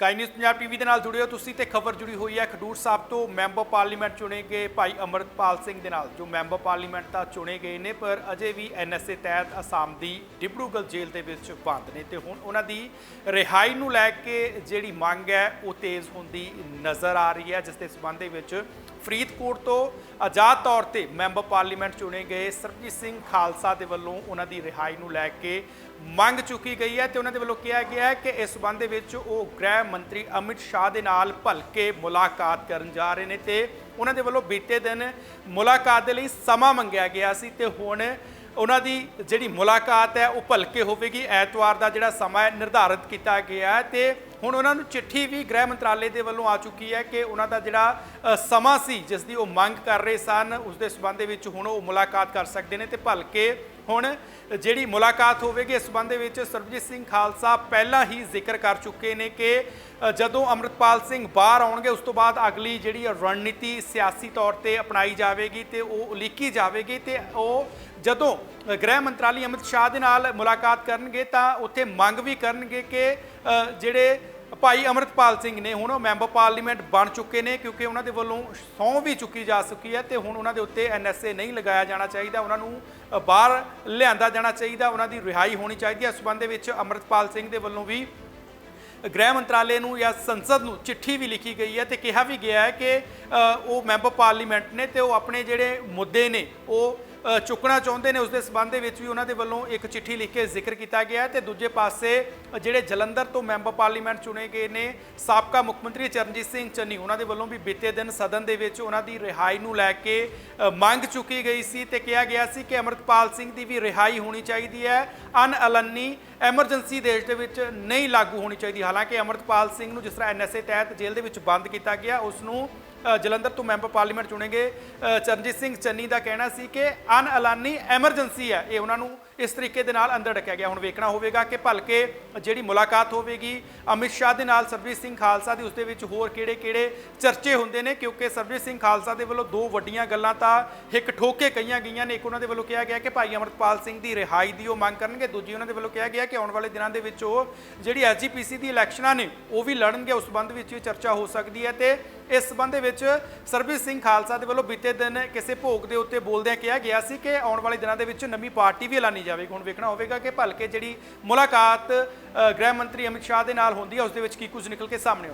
Sky news Punjab TV ਦੇ ਨਾਲ ਜੁੜੇ ਹੋ ਤੁਸੀਂ ਤੇ ਖਬਰ ਜੁੜੀ ਹੋਈ ਹੈ ਖਡੂਰ ਸਾਹਿਬ ਤੋਂ ਮੈਂਬਰ ਪਾਰਲੀਮੈਂਟ ਚੁਣੇ ਗਏ ਭਾਈ ਅਮਰਤਪਾਲ ਸਿੰਘ ਦੇ ਨਾਲ, ਜੋ ਮੈਂਬਰ ਪਾਰਲੀਮੈਂਟ ਤਾਂ ਚੁਣੇ ਗਏ ਨੇ, ਪਰ ਅਜੇ ਵੀ ਐਨਐਸਏ ਤਹਿਤ ਅਸਾਮ ਦੀ ਡਿਬਰੂਗਲ ਜੇਲ੍ਹ ਦੇ ਵਿੱਚ ਬੰਦ ਨੇ ਤੇ ਹੁਣ ਉਹਨਾਂ ਦੀ ਰਿਹਾਈ ਨੂੰ ਲੈ ਕੇ ਜਿਹੜੀ ਮੰਗ ਹੈ, ਉਹ ਤੇਜ਼ ਹੁੰਦੀ ਨਜ਼ਰ ਆ ਰਹੀ ਹੈ, ਜਿਸ ਦੇ ਸਬੰਧ ਦੇ ਵਿੱਚ ਫਰੀਦਕੋਟ ਤੋਂ ਆਜ਼ਾਦ ਤੌਰ ਤੇ ਮੈਂਬਰ ਪਾਰਲੀਮੈਂਟ ਚੁਣੇ ਗਏ ਸਰਬਜੀਤ ਸਿੰਘ ਖਾਲਸਾ ਦੇ ਵੱਲੋਂ ਉਹਨਾਂ ਦੀ ਰਿਹਾਈ ਨੂੰ ਲੈ ਕੇ ਮੰਗ ਚੁੱਕੀ ਗਈ ਹੈ ਤੇ ਉਹਨਾਂ ਦੇ ਵੱਲੋਂ ਕਿਹਾ ਗਿਆ ਹੈ ਕਿ ਇਸ ਸਬੰਧ ਦੇ ਵਿੱਚ ਉਹ ਗ੍ਰਹਿ ਮੰਤਰੀ ਅਮਿਤ ਸ਼ਾਹ ਦੇ ਨਾਲ ਭਲਕੇ ਮੁਲਾਕਾਤ ਕਰਨ ਜਾ ਰਹੇ ਨੇ ਤੇ ਉਹਨਾਂ ਦੇ ਵੱਲੋਂ ਬੀਤੇ ਦਿਨ ਮੁਲਾਕਾਤ ਦੇ ਲਈ ਸਮਾਂ ਮੰਗਿਆ ਗਿਆ ਸੀ ਤੇ ਹੁਣ ਉਹਨਾਂ ਦੀ ਜਿਹੜੀ ਮੁਲਾਕਾਤ ਹੈ ਉਹ ਭਲਕੇ ਹੋਵੇਗੀ। ਐਤਵਾਰ ਦਾ ਜਿਹੜਾ ਸਮਾਂ ਹੈ, ਨਿਰਧਾਰਿਤ ਕੀਤਾ ਗਿਆ ਹੈ ਤੇ ਹੁਣ ਉਹਨਾਂ ਨੂੰ ਚਿੱਠੀ ਵੀ ਗ੍ਰਹਿ ਮੰਤਰਾਲੇ ਦੇ ਵੱਲੋਂ ਆ ਚੁੱਕੀ ਹੈ ਕਿ ਉਹਨਾਂ ਦਾ ਜਿਹੜਾ ਸਮਾਂ ਸੀ, ਜਿਸ ਦੀ ਉਹ ਮੰਗ ਕਰ ਰਹੇ ਸਨ, ਉਸ ਦੇ ਸਬੰਧ ਦੇ ਵਿੱਚ ਹੁਣ ਉਹ ਮੁਲਾਕਾਤ ਕਰ ਸਕਦੇ ਨੇ ਤੇ ਭਲਕੇ ਹੁਣ ਜਿਹੜੀ ਮੁਲਾਕਾਤ ਹੋਵੇਗੀ, ਇਸ ਸਬੰਧ ਦੇ ਵਿੱਚ ਸਰਬਜੀਤ ਸਿੰਘ ਖਾਲਸਾ ਪਹਿਲਾਂ ਹੀ ਜ਼ਿਕਰ ਕਰ ਚੁੱਕੇ ਨੇ ਕਿ ਜਦੋਂ ਅਮਰਤਪਾਲ ਸਿੰਘ ਬਾਹਰ ਆਉਣਗੇ, ਉਸ ਤੋਂ ਬਾਅਦ ਅਗਲੀ ਜਿਹੜੀ ਰਣਨੀਤੀ ਸਿਆਸੀ ਤੌਰ ਤੇ ਅਪਣਾਈ ਜਾਵੇਗੀ ਤੇ ਉਹ ਉਲੀਕੀ ਜਾਵੇਗੀ ਤੇ ਉਹ ਜਦੋਂ ਗ੍ਰਹਿ ਮੰਤਰਾਲੀ ਅਮਿਤ ਸ਼ਾਹ ਦੇ ਨਾਲ ਮੁਲਾਕਾਤ ਕਰਨਗੇ ਤਾਂ ਉੱਥੇ ਮੰਗ ਵੀ ਕਰਨਗੇ ਕਿ ਜਿਹੜੇ ਭਾਈ ਅਮਰਤਪਾਲ ਸਿੰਘ ਨੇ ਹੁਣ ਉਹ ਮੈਂਬਰ ਪਾਰਲੀਮੈਂਟ ਬਣ ਚੁੱਕੇ ਨੇ ਕਿਉਂਕਿ ਉਹਨਾਂ ਦੇ ਵੱਲੋਂ ਸਹੁੰ ਵੀ ਚੁੱਕੀ ਜਾ ਚੁੱਕੀ ਹੈ ਤੇ ਹੁਣ ਉਹਨਾਂ ਦੇ ਉੱਤੇ ਐਨਐਸਏ ਨਹੀਂ ਲਗਾਇਆ ਜਾਣਾ ਚਾਹੀਦਾ, ਉਹਨਾਂ ਨੂੰ ਬਾਹਰ ਲਿਆਂਦਾ ਜਾਣਾ ਚਾਹੀਦਾ, ਉਹਨਾਂ ਦੀ ਰਿਹਾਈ ਹੋਣੀ ਚਾਹੀਦੀ ਹੈ। ਇਸ ਸੰਬੰਧ ਦੇ ਵਿੱਚ ਅਮਰਤਪਾਲ ਸਿੰਘ ਦੇ ਵੱਲੋਂ ਵੀ ਗ੍ਰਹਿ ਮੰਤਰਾਲੇ ਨੂੰ ਜਾਂ ਸੰਸਦ ਨੂੰ ਚਿੱਠੀ ਵੀ ਲਿਖੀ ਗਈ ਹੈ ਤੇ ਕਿਹਾ ਵੀ ਗਿਆ ਹੈ ਕਿ ਉਹ ਮੈਂਬਰ ਪਾਰਲੀਮੈਂਟ ਨੇ ਤੇ ਉਹ ਆਪਣੇ ਜਿਹੜੇ ਮੁੱਦੇ ਨੇ, ਉਹ ਚੁੱਕਣਾ ਚਾਹੁੰਦੇ ਨੇ, ਉਸ ਦੇ ਸਬੰਧ ਦੇ ਵਿੱਚ ਵੀ ਉਹਨਾਂ ਦੇ ਵੱਲੋਂ ਇੱਕ ਚਿੱਠੀ ਲਿਖ ਕੇ ਜ਼ਿਕਰ ਕੀਤਾ ਗਿਆ ਹੈ ਤੇ ਦੂਜੇ ਪਾਸੇ ਜਿਹੜੇ ਜਲੰਧਰ ਤੋਂ ਮੈਂਬਰ ਪਾਰਲੀਮੈਂਟ ਚੁਣੇ ਗਏ ਨੇ, ਸਾਬਕਾ ਮੁੱਖ ਮੰਤਰੀ ਚਰਨਜੀਤ ਸਿੰਘ ਚੰਨੀ, ਉਹਨਾਂ ਦੇ ਵੱਲੋਂ ਵੀ ਬੀਤੇ ਦਿਨ ਸਦਨ ਦੇ ਵਿੱਚ ਉਹਨਾਂ ਦੀ ਰਿਹਾਈ ਨੂੰ ਲੈ ਕੇ ਮੰਗ ਚੁੱਕੀ ਗਈ ਸੀ ਤੇ ਕਿਹਾ ਗਿਆ ਸੀ ਕਿ ਅਮਰਤਪਾਲ ਸਿੰਘ ਦੀ ਵੀ ਰਿਹਾਈ ਹੋਣੀ ਚਾਹੀਦੀ ਹੈ। ਅਨਅਲੰਨੀ ਐਮਰਜੈਂਸੀ ਦੇਸ਼ ਦੇ ਵਿੱਚ ਨਹੀਂ ਲਾਗੂ ਹੋਣੀ ਚਾਹੀਦੀ। ਹਾਲਾਂਕਿ ਅਮਰਤਪਾਲ ਸਿੰਘ ਨੂੰ ਜਿਸ ਤਰ੍ਹਾਂ ਐਨਐਸਏ ਤਹਿਤ ਜੇਲ੍ਹ ਦੇ ਵਿੱਚ ਬੰਦ ਕੀਤਾ ਗਿਆ, ਉਸ ਨੂੰ ਜਲੰਧਰ ਤੋਂ ਮੈਂਬਰ ਪਾਰਲੀਮੈਂਟ ਚੁਣੇ ਗਏ ਚਰਨਜੀਤ ਸਿੰਘ ਚੰਨੀ ਦਾ ਕਹਿਣਾ ਸੀ ਕਿ ਅਨਐਲਾਨੀ ਐਮਰਜੈਂਸੀ ਹੈ। ਇਹ ਉਹਨਾਂ ਨੂੰ ਇਸ ਤਰੀਕੇ ਦੇ ਨਾਲ ਅੰਦਰ ਡੱਕਿਆ ਗਿਆ। ਹੁਣ ਵੇਖਣਾ ਹੋਵੇਗਾ ਕਿ ਭਲਕੇ ਜਿਹੜੀ ਮੁਲਾਕਾਤ ਹੋਵੇਗੀ, ਅਮਿਤ ਸ਼ਾਹ ਦੇ ਨਾਲ ਸਰਬਜੀਤ ਸਿੰਘ ਖਾਲਸਾ ਦੀ ਉਸ ਦੇ ਵਿੱਚ ਹੋਰ ਕਿਹੜੇ-ਕਿਹੜੇ ਚਰਚੇ ਹੁੰਦੇ ਨੇ? ਕਿਉਂਕਿ ਸਰਬਜੀਤ ਸਿੰਘ ਖਾਲਸਾ ਦੇ ਵੱਲੋਂ ਦੋ ਵੱਡੀਆਂ ਗੱਲਾਂ ਤਾਂ ਇੱਕ ਠੋਕੇ ਕਹੀਆਂ ਗਈਆਂ ਨੇ। ਇੱਕ ਉਹਨਾਂ ਦੇ ਵੱਲੋਂ ਕਿਹਾ ਗਿਆ ਕਿ ਭਾਈ ਅਮਰਤਪਾਲ ਸਿੰਘ ਦੀ ਰਿਹਾਈ ਦੀ ਉਹ ਮੰਗ ਕਰਨਗੇ। ਦੂਜੀ ਉਹਨਾਂ ਦੇ ਵੱਲੋਂ ਕਿਹਾ ਗਿਆ ਕਿ ਆਉਣ ਵਾਲੇ ਦਿਨਾਂ ਦੇ ਵਿੱਚ ਉਹ ਜਿਹੜੀ ਐਸਜੀਪੀਸੀ ਦੀ ਇਲੈਕਸ਼ਨਾਂ ਨੇ, ਉਹ ਵੀ ਲੜਨਗੇ। ਉਸ ਸੰਬੰਧ ਵਿੱਚ ਵੀ ਚਰਚਾ ਹੋ ਸਕਦੀ ਹੈ ਤੇ ਇਸ ਸੰਬੰਧ ਦੇ ਵਿੱਚ ਸਰਬਜੀਤ ਸਿੰਘ ਖਾਲਸਾ ਦੇ ਵੱਲੋਂ ਬੀਤੇ ਦਿਨ ਕਿਸੇ ਭੋਗ ਦੇ ਉੱਤੇ ਬੋਲਦਿਆਂ ਕਿਹਾ ਗਿਆ ਸੀ ਕਿ ਆਉਣ ਵਾਲੇ ਦਿਨਾਂ ਦੇ ਵਿੱਚ ਨਵੀਂ ਪਾਰਟੀ ਵੀ ਐਲਾਨੀ ਜਾਵੇਗੀ। ਹੁਣ ਵੇਖਣਾ ਹੋਵੇਗਾ ਕਿ ਭਲਕੇ ਜਿਹੜੀ ਮੁਲਾਕਾਤ ਅ, ਗ੍ਰਹਿ ਮੰਤਰੀ ਅਮਿਤ ਸ਼ਾਹ ਦੇ ਨਾਲ ਹੁੰਦੀ ਹੈ ਉਸ ਦੇ ਵਿੱਚ ਕੀ ਕੁਝ ਨਿਕਲ ਕੇ ਸਾਹਮਣੇ ਆਉਂਦਾ।